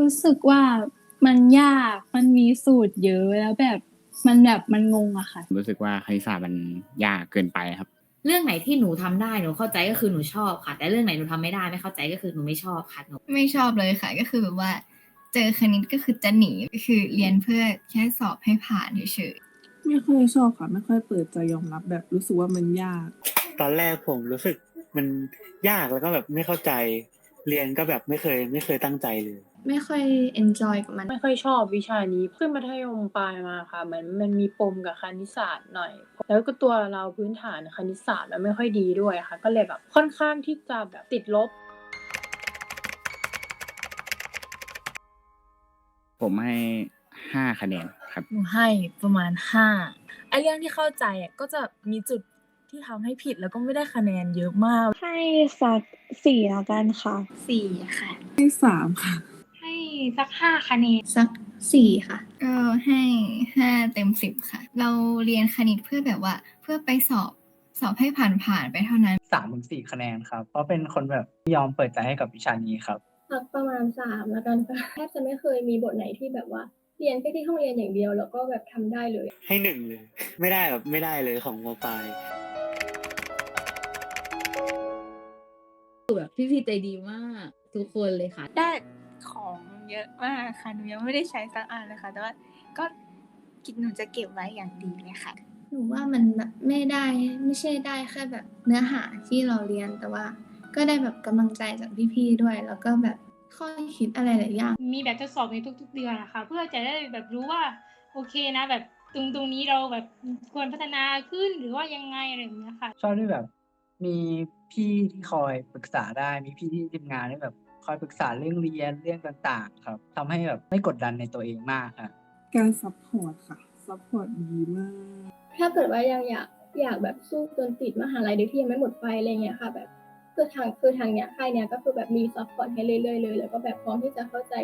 รู้สึกว่ามันยากมันมีสูตรเยอะแล้วแบบมันแบบมันงงอะค่ะ รู้สึกว่าคณิตศาสตร์มันยากเกินไปครับ เรื่องไหนที่หนูทำได้หนูเข้าใจก็คือหนูชอบค่ะ แต่เรื่องไหนหนูทำไม่ได้ไม่เข้าใจก็คือหนูไม่ชอบค่ะหนูไม่ชอบเลยค่ะ ก็คือแบบว่า เจอคณิตก็คือจะหนีก็คือเรียนเพื่อแค่สอบให้ผ่านเฉยไม่ค่อยชอบค่ะ ไม่ค่อยเปิดใจยอมรับแบบรู้สึกว่ามันยาก ตอนแรกผมรู้สึกมันยากแล้วก็แบบไม่เข้าใจ เรียนก็แบบไม่เคย ไม่เคยตั้งใจเลย ไม่ค่อย enjoy กับมัน ไม่ค่อยชอบวิชานี้ขึ้นมัธยมปลายมาค่ะเหมือนมันมีปมกับคณิตศาสตร์หน่อย แล้วก็ตัวเราพื้นฐานคณิตศาสตร์มันไม่ค่อยดีด้วยค่ะ ก็เลยแบบค่อนข้างที่จะแบบติดลบ ผมให้ห้าคะแนนครับ หนูให้ประมาณห้าไอเรื่องที่เข้าใจอะก็จะมีจุดที่ทำให้ผิดแล้วก็ไม่ได้คะแนนเยอะมาก ให้สักสี่ละกันค่ะ สี่ค่ะ ให้สามค่ะ ให้สักห้าคะแนนสักสี่ค่ะๆก็ให้ห้าเต็มสิบค่ะ เราเรียนคณิตเพื่อแบบว่า เพื่อไปสอบสอบให้ผ่านผ่านๆไปเท่านั้นสามถึงสี่คะแนนครับ เพราะเป็นคนแบบไม่ยอมเปิดใจให้กับวิชานี้ครับสักประมาณสามแล้วกันค่ะแทบจะไม่เคยมีบทไหนที่แบบว่าเรียนแค่ที่ห้องเรียนอย่างเดียว แล้วก็แบบทำได้เลย ให้หนึ่งเลย ไม่ได้แบบไม่ได้เลยของมปลายแบบพี่พี่ใจดีมากทุกคนเลยค่ะได้ของ เยอะมากค่ะหนูยังไม่ได้ใช้สักอันเลยค่ะ แต่ว่าก็คิดหนูจะเก็บไว้อย่างดีเลยค่ะหนูว่ามันแบบไม่ได้ไม่ใช่ได้แค่แบบเนื้อหาที่เราเรียนแต่ว่า ก็ได้แบบกำลังใจจากพี่ๆด้วย แล้วก็แบบข้อคิดอะไรหลายอย่าง มีแบบทดสอบในทุก ๆ เดือนนะคะ เพื่อจะได้แบบรู้ว่าโอเคนะ แบบตรงตรงนี้เราแบบควรพัฒนาขึ้นหรือว่ายังไงอะไรอย่างเงี้ยค่ะ ชอบที่แบบ มีพี่ที่คอยปรึกษาได้มีพี่ที่ทีมงานที่แบบ คอยปรึกษาเรื่องเรียนเรื่องต่างๆ ครับทำให้แบบไม่กดดันในตัวเองมากครับการซัพพอร์ตค่ะซัพพอร์ตดีมากถ้าเกิดว่ายังอยากอยากแบบสู้จนติดมหาลัยโดยที่ยังไม่หมดไฟอะไรเงี้ยค่ะ แบบคือทางคือทางเนี้ยค่ายเนี้ยก็คือแบบมีซัพพอร์ตให้เรื่อยๆเลย แล้วก็แบบพร้อมที่จะเข้าใจ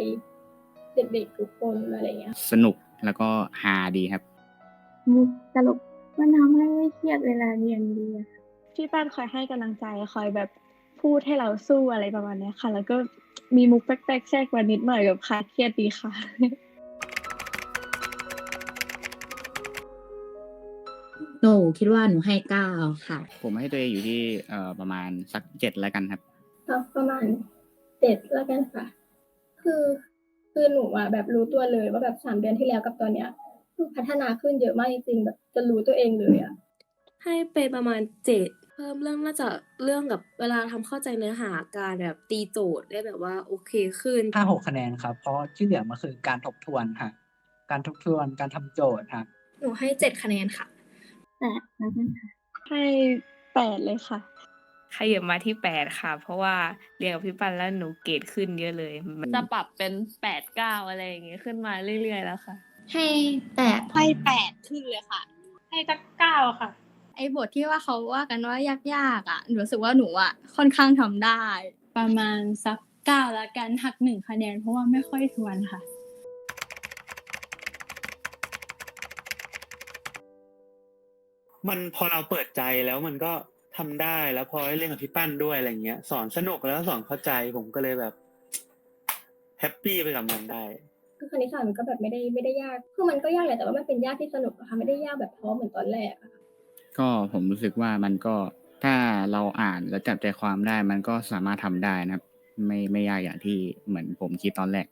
เด็กๆทุกคนอะไรเงี้ย สนุกแล้วก็ฮาดีครับมุกตลกมันทำให้ไม่เครียดเวลาเรียนดีอะค่ะพี่ป้านคอยให้กำลังใจคอยแบบ พูดให้เราสู้อะไรประมาณเนี้ยค่ะ แล้วก็มีมุกแป๊กๆแทรกมานิดหน่อยแบบคลายเครียดดีค่ะ หนูคิดว่าหนูให้เก้าค่ะ ผมให้ตัวเองอยู่ที่เอ่อประมาณสักเจ็ดแล้วกันครับสักประมาณเจ็ดแล้วกันค่ะ คือคือหนูอะแบบรู้ตัวเลยว่าแบบสามเดือนที่แล้วกับตอนเนี้ยคือพัฒนาขึ้นเยอะมากจริงๆแบบจะรู้ตัวเองเลยอะให้ไปประมาณเจ็ด เพิ่มเรื่องน่าจะเรื่องกับเวลาทำเข้าใจเนื้อหาการแบบตีโจทย์ได้แบบว่าโอเคขึ้นห้าหกคะแนนครับ เพราะที่เหลือมันคือการทบทวนฮะการทบทวนการทำโจทย์ฮะหนูให้เจ็ดคะแนนค่ะแปดแล้วกันค่ะให้แปดเลยค่ะขยับมาที่แปดค่ะ เพราะว่าเรียนกับพี่ปันแล้วหนูเกรดขึ้นเยอะเลยมันจะปรับเป็นแปดเก้าอะไรอย่างเงี้ยขึ้นมาเรื่อยๆแล้วค่ะ ให้แปดให้แปดขึ้นเลยค่ะ ให้สักเก้าค่ะไอ้บทที่ว่าเขาว่ากันว่ายากๆอะหนูรู้สึกว่าหนูอะค่อนข้างทำได้ ประมาณสักเก้าแล้วกันหักหนึ่งคะแนนเพราะว่าไม่ค่อยทวนค่ะ มันพอเราเปิดใจแล้วมันก็ทำได้แล้วพอได้เล่นกับพี่ปั้นด้วยอะไรเงี้ย สอนสนุกแล้วก็สอนเข้าใจผมก็เลยแบบแฮปปี้ไปกับมันได้ คือคณิตศาสตร์มันก็แบบไม่ได้ไม่ได้ยาก คือมันก็ยากแหละแต่ว่ามันเป็นยากที่สนุกอะค่ะไม่ได้ยากแบบท้อเหมือนตอนแรกอะค่ะ ก็ผมรู้สึกว่ามันก็ถ้าเราอ่านแล้วจับใจความได้ มันก็สามารถทำได้นะครับ ไม่ไม่ยากอย่างที่เหมือนผมคิดตอนแรก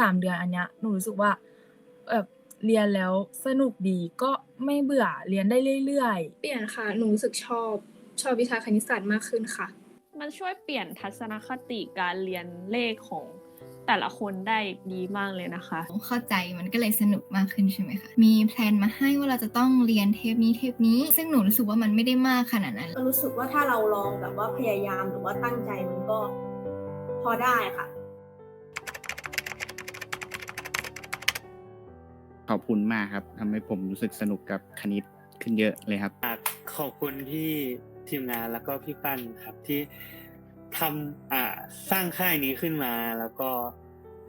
สามเดือนอันเนี้ยหนูรู้สึกว่าแบบเรียนแล้วสนุกดีก็ไม่เบื่อเรียนได้เรื่อยๆเปลี่ยนค่ะ หนูรู้สึกชอบชอบวิชาคณิตศาสตร์มากขึ้นค่ะ มันช่วยเปลี่ยนทัศนคติการเรียนเลขของ แต่ละคนได้ดีมากเลยนะคะ เข้าใจมันก็เลยสนุกมากขึ้นใช่ไหมคะ มีแพลนมาให้ว่าเราจะต้องเรียนเทปนี้เทปนี้ ซึ่งหนูรู้สึกว่ามันไม่ได้มากขนาดนั้นก็รู้สึกว่าถ้าเราลองแบบว่าพยายามหรือว่าตั้งใจมันก็พอได้ค่ะ ขอบคุณมากครับทำให้ผมรู้สึกสนุกกับคณิตขึ้นเยอะเลยครับ ขอบคุณพี่ทีมงานแล้วก็พี่ปั้นครับที่ ทำอ่าสร้างค่ายนี้ขึ้นมา แล้วก็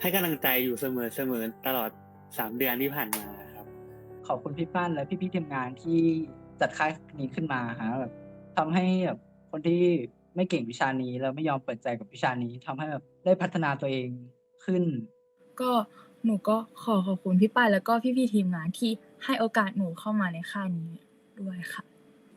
ให้กำลังใจอยู่เสมอเสมอตลอดสามเดือนที่ผ่านมาครับ ขอบคุณพี่ปั้นและพี่ๆทีมงานที่จัดค่ายนี้ขึ้นมาฮะแบบทำให้แบบคนที่ไม่เก่งวิชานี้แล้วไม่ยอมเปิดใจกับวิชานี้ทำให้แบบได้พัฒนาตัวเองขึ้น ก็หนูก็ขอขอบคุณพี่ป้ายแล้วก็พี่ๆทีมงานที่ให้โอกาสหนูเข้ามาในค่ายนี้ด้วยค่ะ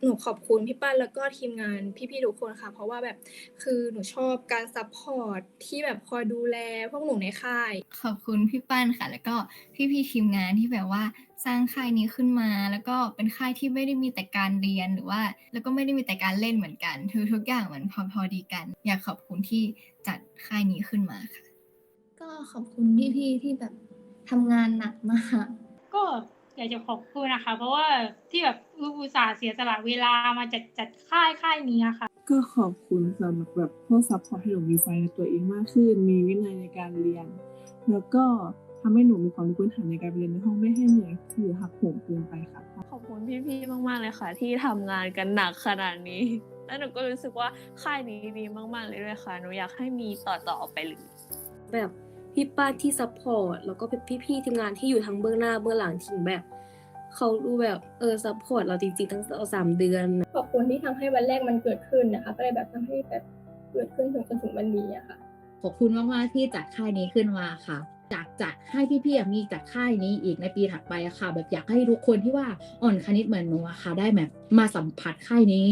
หนูขอบคุณพี่ปั้นแล้วก็ทีมงานพี่ๆทุกคนค่ะ เพราะว่าแบบคือหนูชอบการซัพพอร์ตที่แบบคอยดูแลพวกหนูในค่าย ขอบคุณพี่ปั้นค่ะ แล้วก็พี่ๆทีมงานที่แบบว่าสร้างค่ายนี้ขึ้นมา แล้วก็เป็นค่ายที่ไม่ได้มีแต่การเรียนหรือว่า แล้วก็ไม่ได้มีแต่การเล่นเหมือนกันทุกทุกอย่างมันพอพอดีกัน อยากขอบคุณที่จัดค่ายนี้ขึ้นมาค่ะ ก็ขอบคุณพี่ๆที่แบบทำงานหนักมากก็ อยากจะขอบคุณนะคะ เพราะว่าที่แบบอุตส่าห์เสียสละเวลามาจัดจัดค่ายค่ายนี้อะค่ะ ก็ขอบคุณสำหรับแบบพวกซัพพอร์ตให้หนูมีไฟในตัวเองมากขึ้น มีวินัยในการเรียน แล้วก็ทำให้หนูมีความรู้พื้นฐานในการเรียนในห้องไม่ให้เหนื่อยหรือหักโหมเกินไปค่ะ ขอบคุณพี่ๆมากๆเลยค่ะ ที่ทำงานกันหนักขนาดนี้ แล้วหนูก็รู้สึกว่าค่ายนี้ดีมากๆเลยด้วยค่ะ หนูอยากให้มีต่อๆไปเลยแบบ พี่ป้าที่ซัพพอร์ตแล้วก็พี่ๆทีมงานที่อยู่ทั้งเบื้องหน้าเบื้องหลังถึงแบบเขาดูแบบเออซัพพอร์ตเราจริงๆ ทั้งสามเดือน ขอบคุณที่ทำให้วันแรกมันเกิดขึ้นนะคะ ก็เลยแบบทำให้แบบเกิดขึ้นจนจนถึงวันนี้อะค่ะ ขอบคุณมากๆที่จัดค่ายนี้ขึ้นมาค่ะ จากจัดให้พี่ๆมีจัดค่ายนี้อีกในปีถัดไปอะค่ะ แบบอยากให้ทุกคนที่ว่าอ่อนคณิตเหมือนหนูอะค่ะ ได้แบบมาสัมผัสค่ายนี้